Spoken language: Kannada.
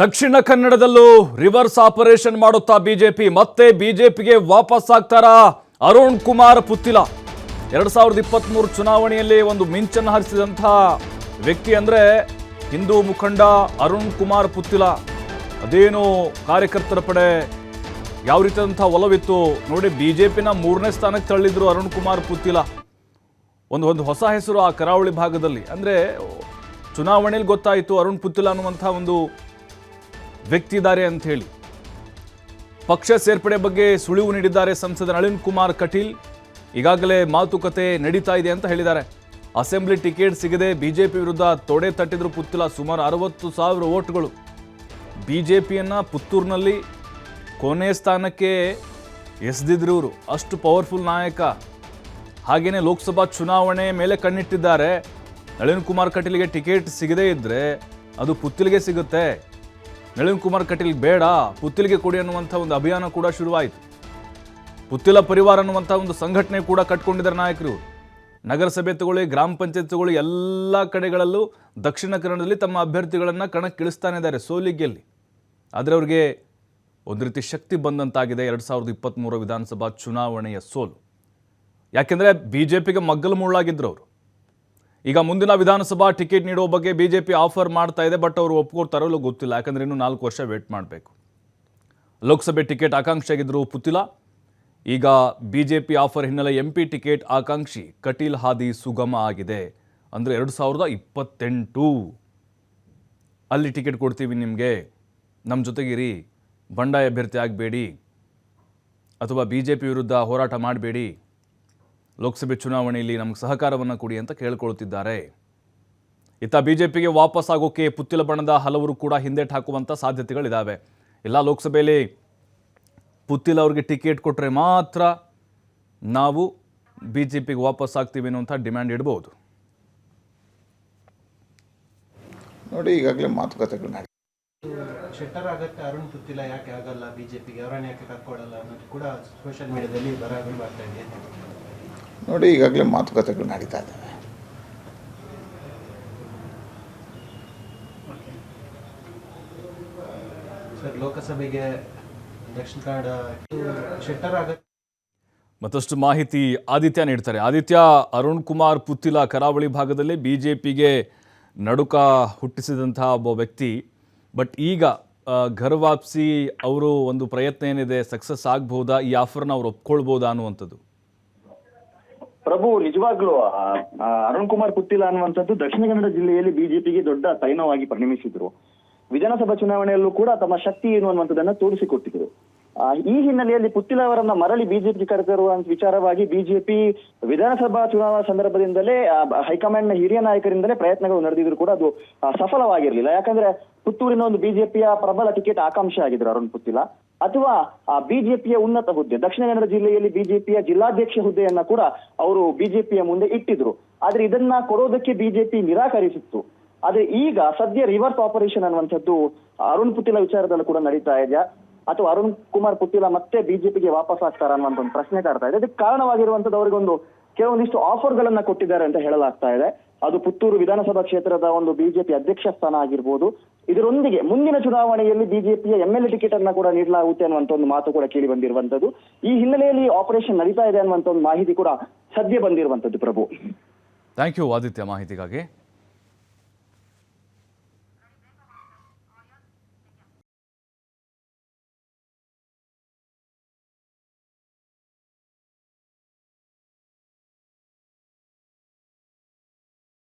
ದಕ್ಷಿಣ ಕನ್ನಡದಲ್ಲೂ ರಿವರ್ಸ್ ಆಪರೇಷನ್ ಮಾಡುತ್ತಾ ಬಿಜೆಪಿ. ಮತ್ತೆ ಬಿಜೆಪಿಗೆ ವಾಪಸ್ ಆಗ್ತಾರಾ ಅರುಣ್ ಕುಮಾರ್ ಪುತ್ತಿಲ? ಎರಡ್ ಸಾವಿರದ ಇಪ್ಪತ್ತ್ಮೂರು ಚುನಾವಣೆಯಲ್ಲಿ ಒಂದು ಮಿಂಚನ್ನು ಹರಿಸಿದಂತಹ ವ್ಯಕ್ತಿ ಅಂದ್ರೆ ಹಿಂದೂ ಮುಖಂಡ ಅರುಣ್ ಕುಮಾರ್ ಪುತ್ತಿಲ. ಅದೇನು ಕಾರ್ಯಕರ್ತರ ಪಡೆ ಯಾವ ರೀತಿಯಾದಂಥ ಒಲವಿತ್ತು? ನೋಡಿ, ಬಿಜೆಪಿನ ಮೂರನೇ ಸ್ಥಾನಕ್ಕೆ ತಳ್ಳಿದ್ರು ಅರುಣ್ ಕುಮಾರ್ ಪುತ್ತಿಲ. ಒಂದು ಒಂದು ಹೊಸ ಹೆಸರು ಆ ಕರಾವಳಿ ಭಾಗದಲ್ಲಿ. ಅಂದರೆ, ಚುನಾವಣೆಯಲ್ಲಿ ಗೊತ್ತಾಯಿತು ಅರುಣ್ ಪುತ್ತಿಲ ಅನ್ನುವಂಥ ಒಂದು ವ್ಯಕ್ತಿ ಇದ್ದಾರೆ ಅಂತ ಹೇಳಿ. ಪಕ್ಷ ಸೇರ್ಪಡೆ ಬಗ್ಗೆ ಸುಳಿವು ನೀಡಿದ್ದಾರೆ ಸಂಸದ ನಳಿನ್ ಕುಮಾರ್ ಕಟೀಲ್. ಈಗಾಗಲೇ ಮಾತುಕತೆ ನಡೀತಾ ಇದೆ ಅಂತ ಹೇಳಿದ್ದಾರೆ. ಅಸೆಂಬ್ಲಿ ಟಿಕೆಟ್ ಸಿಗದೆ ಬಿಜೆಪಿ ವಿರುದ್ಧ ತೊಡೆ ತಟ್ಟಿದ್ರು ಪುತ್ತಿಲ ಸುಮಾರು ಅರವತ್ತು ಸಾವಿರ ಓಟ್ಗಳು ಬಿಜೆಪಿಯನ್ನ ಪುತ್ತೂರಿನಲ್ಲಿ ಕೊನೆ ಸ್ಥಾನಕ್ಕೆ ಎಸೆದಿದ್ರು ಇವರು. ಅಷ್ಟು ಪವರ್ಫುಲ್ ನಾಯಕ. ಹಾಗೆಯೇ ಲೋಕಸಭಾ ಚುನಾವಣೆ ಮೇಲೆ ಕಣ್ಣಿಟ್ಟಿದ್ದಾರೆ. ನಳಿನ್ ಕುಮಾರ್ ಕಟೀಲ್ಗೆ ಟಿಕೆಟ್ ಸಿಗದೇ ಇದ್ದರೆ ಅದು ಪುತ್ತಿಲಿಗೆ ಸಿಗುತ್ತೆ. ನಳಿನ್ ಕುಮಾರ್ ಕಟೀಲ್ ಬೇಡ, ಪುತ್ತಿಲಿಗೆ ಕೊಡಿ ಅನ್ನುವಂಥ ಒಂದು ಅಭಿಯಾನ ಕೂಡ ಶುರುವಾಯಿತು. ಪುತ್ತಿಲ ಪರಿವಾರ ಅನ್ನುವಂಥ ಒಂದು ಸಂಘಟನೆ ಕೂಡ ಕಟ್ಕೊಂಡಿದ್ದಾರೆ ನಾಯಕರು. ನಗರಸಭೆ ತಗೊಳ್ಳಿ, ಗ್ರಾಮ ಪಂಚಾಯತ್ ತಗೊಳ್ಳಿ, ಎಲ್ಲ ಕಡೆಗಳಲ್ಲೂ ದಕ್ಷಿಣ ಕನ್ನಡದಲ್ಲಿ ತಮ್ಮ ಅಭ್ಯರ್ಥಿಗಳನ್ನು ಕಣಕ್ಕಿಳಿಸ್ತಾನೆ ಇದ್ದಾರೆ ಸೋಲಿಗೆಯಲ್ಲಿ ಆದರೆ ಅವ್ರಿಗೆ ಒಂದು ರೀತಿ ಶಕ್ತಿ ಬಂದಂತಾಗಿದೆ ಎರಡು ಸಾವಿರದ ಇಪ್ಪತ್ತ್ಮೂರು ವಿಧಾನಸಭಾ ಚುನಾವಣೆಯ ಸೋಲು. ಯಾಕೆಂದರೆ ಬಿ ಜೆ ಪಿಗೆ ಮಗ್ಗಲು ಮುಳ್ಳಾಗಿದ್ದರು ಅವರು. ಈಗ ಮುಂದಿನ ವಿಧಾನಸಭಾ ಟಿಕೆಟ್ ನೀಡುವ ಬಗ್ಗೆ ಬಿ ಜೆ ಪಿ ಆಫರ್ ಮಾಡ್ತಾ ಇದೆ, ಬಟ್ ಅವರು ಒಪ್ಕೊಳ್ತಾರೋ ಇಲ್ಲೋ ಗೊತ್ತಿಲ್ಲ. ಯಾಕಂದರೆ ಇನ್ನೂ ನಾಲ್ಕು ವರ್ಷ ವೇಟ್ ಮಾಡಬೇಕು. ಲೋಕಸಭೆ ಟಿಕೆಟ್ ಆಕಾಂಕ್ಷಿಯಾಗಿದ್ದರು ಪುತ್ತಿಲ ಈಗ ಬಿ ಜೆ ಪಿ ಆಫರ್ ಹಿನ್ನೆಲೆ ಎಂ ಪಿ ಟಿಕೆಟ್ ಆಕಾಂಕ್ಷಿ ಕಟೀಲ್ ಹಾದಿ ಸುಗಮ ಆಗಿದೆ ಅಂದರೆ ಎರಡು ಸಾವಿರದ ಇಪ್ಪತ್ತೆಂಟು. ಅಲ್ಲಿ ಟಿಕೆಟ್ ಕೊಡ್ತೀವಿ ನಿಮಗೆ. ನಮ್ಮ ಜೊತೆಗಿರಿ. ಬಂಡಾಯ ಅಭ್ಯರ್ಥಿ ಆಗಬೇಡಿ. ಅಥವಾ ಬಿ ಜೆ ಪಿ ವಿರುದ್ಧ ಹೋರಾಟ ಮಾಡಬೇಡಿ. ಲೋಕಸಭೆ ಚುನಾವಣೆಯಲ್ಲಿ ನಮಗೆ ಸಹಕಾರವನ್ನು ಕೊಡಿ ಅಂತ ಕೇಳ್ಕೊಳ್ತಿದ್ದಾರೆ. ಇತ್ತ ಬಿಜೆಪಿಗೆ ವಾಪಸ್ ಆಗೋಕೆ ಪುತ್ತಿಲ ಬಣದ ಹಲವರು ಕೂಡ ಹಿಂದೇಟ್ ಹಾಕುವಂಥ ಸಾಧ್ಯತೆಗಳಿದ್ದಾವೆ ಎಲ್ಲ ಲೋಕಸಭೆಯಲ್ಲಿ ಪುತ್ತಿಲ ಅವ್ರಿಗೆ ಟಿಕೆಟ್ ಕೊಟ್ಟರೆ ಮಾತ್ರ ನಾವು ಬಿ ಜೆ ಪಿಗೆ ವಾಪಸ್ ಆಗ್ತೀವಿ ಅನ್ನುವಂಥ ಡಿಮ್ಯಾಂಡ್ ಇಡ್ಬೋದು. ನೋಡಿ ಈಗಾಗಲೇ ಮಾತುಕತೆಗಳು ನಡೆ ಶೆಟ್ಟರ್ ಆಗತ್ತೆ ಅರುಣ್ ಪುತ್ತಿಲ ಯಾಕೆ ಆಗಲ್ಲ ಬಿಜೆಪಿಗೆ ಅವರನ್ನು ಯಾಕೆ ಕರ್ಕೊಡಲ್ಲ ಅನ್ನೋದು ಕೂಡ ಸೋಷಿಯಲ್ ಮೀಡಿಯಾದಲ್ಲಿ ಬರಹಗಳು ಬರ್ತಾ ಇದೆ. ನೋಡಿ ಈಗಾಗಲೇ ಮಾತುಕತೆಗಳು ನಡೀತಾ ಇದ್ದಾವೆ. ಲೋಕಸಭೆಗೆ ಮತ್ತಷ್ಟು ಮಾಹಿತಿ ಆದಿತ್ಯ ನೀಡ್ತಾರೆ. ಆದಿತ್ಯ ಅರುಣ್ ಕುಮಾರ್ ಪುತ್ತಿಲ ಕರಾವಳಿ ಭಾಗದಲ್ಲಿ ಬಿ ಜೆ ಪಿಗೆ ನಡುಕ ಹುಟ್ಟಿಸಿದಂತಹ ಒಬ್ಬ ವ್ಯಕ್ತಿ. ಬಟ್ ಈಗ ಘರ್ ವಾಪ್ಸಿ ಅವರು ಒಂದು ಪ್ರಯತ್ನ ಏನಿದೆ ಸಕ್ಸಸ್ ಆಗ್ಬಹುದಾ ಈ ಆಫರ್ನ ಅವ್ರು ಒಪ್ಕೊಳ್ಬೋದಾ ಅನ್ನುವಂಥದ್ದು. ಪ್ರಭು ನಿಜವಾಗ್ಲೂ ಅರುಣ್ ಕುಮಾರ್ ಪುತ್ತಿಲ ಅನ್ನುವಂಥದ್ದು ದಕ್ಷಿಣ ಕನ್ನಡ ಜಿಲ್ಲೆಯಲ್ಲಿ ಬಿಜೆಪಿಗೆ ದೊಡ್ಡ ತೈನವಾಗಿ ಪರಿಣಮಿಸಿದ್ರು. ವಿಧಾನಸಭಾ ಚುನಾವಣೆಯಲ್ಲೂ ಕೂಡ ತಮ್ಮ ಶಕ್ತಿ ಏನು ಅನ್ನುವಂಥದ್ದನ್ನ ತೋರಿಸಿಕೊಟ್ಟಿದ್ರು. ಈ ಹಿನ್ನೆಲೆಯಲ್ಲಿ ಪುತ್ತಿಲ ಅವರನ್ನ ಮರಳಿ ಬಿಜೆಪಿ ಕರೆತರುವ ವಿಚಾರವಾಗಿ ಬಿಜೆಪಿ ವಿಧಾನಸಭಾ ಚುನಾವಣಾ ಸಂದರ್ಭದಿಂದಲೇ ಆ, ನ ಹಿರಿಯ ನಾಯಕರಿಂದಲೇ ಪ್ರಯತ್ನಗಳು ನಡೆದಿದ್ರು ಕೂಡ ಅದು ಸಫಲವಾಗಿರ್ಲಿಲ್ಲ. ಯಾಕಂದ್ರೆ ಪುತ್ತೂರಿನ ಒಂದು ಬಿಜೆಪಿಯ ಪ್ರಬಲ ಟಿಕೆಟ್ ಆಕಾಂಕ್ಷೆ ಆಗಿದ್ರು ಅರುಣ್ ಪುತ್ತಿಲ ಅಥವಾ ಬಿಜೆಪಿಯ ಉನ್ನತ ಹುದ್ದೆ, ದಕ್ಷಿಣ ಕನ್ನಡ ಜಿಲ್ಲೆಯಲ್ಲಿ ಬಿಜೆಪಿಯ ಜಿಲ್ಲಾಧ್ಯಕ್ಷ ಹುದ್ದೆಯನ್ನ ಕೂಡ ಅವರು ಬಿಜೆಪಿಯ ಮುಂದೆ ಇಟ್ಟಿದ್ರು. ಆದ್ರೆ ಇದನ್ನ ಕೊಡೋದಕ್ಕೆ ಬಿಜೆಪಿ ನಿರಾಕರಿಸಿತ್ತು. ಆದ್ರೆ ಈಗ ಸದ್ಯ ರಿವರ್ಸ್ ಆಪರೇಷನ್ ಅನ್ನುವಂಥದ್ದು ಅರುಣ್ ಪುತಿಲ ವಿಚಾರದಲ್ಲೂ ಕೂಡ ನಡೀತಾ ಇದೆ ಅಥವಾ ಅರುಣ್ ಕುಮಾರ್ ಪುತಿಲ ಮತ್ತೆ ಬಿಜೆಪಿಗೆ ವಾಪಸ್ ಆಗ್ತಾರ ಅನ್ನುವಂತ ಒಂದು ಪ್ರಶ್ನೆ ಕಾಡ್ತಾ ಇದೆ. ಅದಕ್ಕೆ ಕಾರಣವಾಗಿರುವಂತದ್ದು ಅವರಿಗೊಂದು ಕೆಲವೊಂದಿಷ್ಟು ಆಫರ್ ಗಳನ್ನ ಕೊಟ್ಟಿದ್ದಾರೆ ಅಂತ ಹೇಳಲಾಗ್ತಾ ಇದೆ. ಅದು ಪುತ್ತೂರು ವಿಧಾನಸಭಾ ಕ್ಷೇತ್ರದ ಒಂದು ಬಿಜೆಪಿ ಅಧ್ಯಕ್ಷ ಸ್ಥಾನ ಆಗಿರ್ಬೋದು ಇದರೊಂದಿಗೆ ಮುಂದಿನ ಚುನಾವಣೆಯಲ್ಲಿ ಬಿಜೆಪಿಯ ಎಂ ಎಲ್ ಎ ಟಿಕೆಟ್ ಅನ್ನ ಕೂಡ ನೀಡಲಾಗುತ್ತೆ ಅನ್ನುವಂತ ಒಂದು ಮಾತು ಕೂಡ ಕೇಳಿ ಬಂದಿರುವಂತದ್ದು. ಈ ಹಿನ್ನೆಲೆಯಲ್ಲಿ ಆಪರೇಷನ್ ನಡೀತಾ ಇದೆ ಅನ್ನುವಂತ ಒಂದು ಮಾಹಿತಿ ಕೂಡ ಸದ್ಯ ಬಂದಿರುವಂತದ್ದು ಪ್ರಭು. ಥ್ಯಾಂಕ್ ಯು ಆದಿತ್ಯ ಮಾಹಿತಿಗಾಗಿ.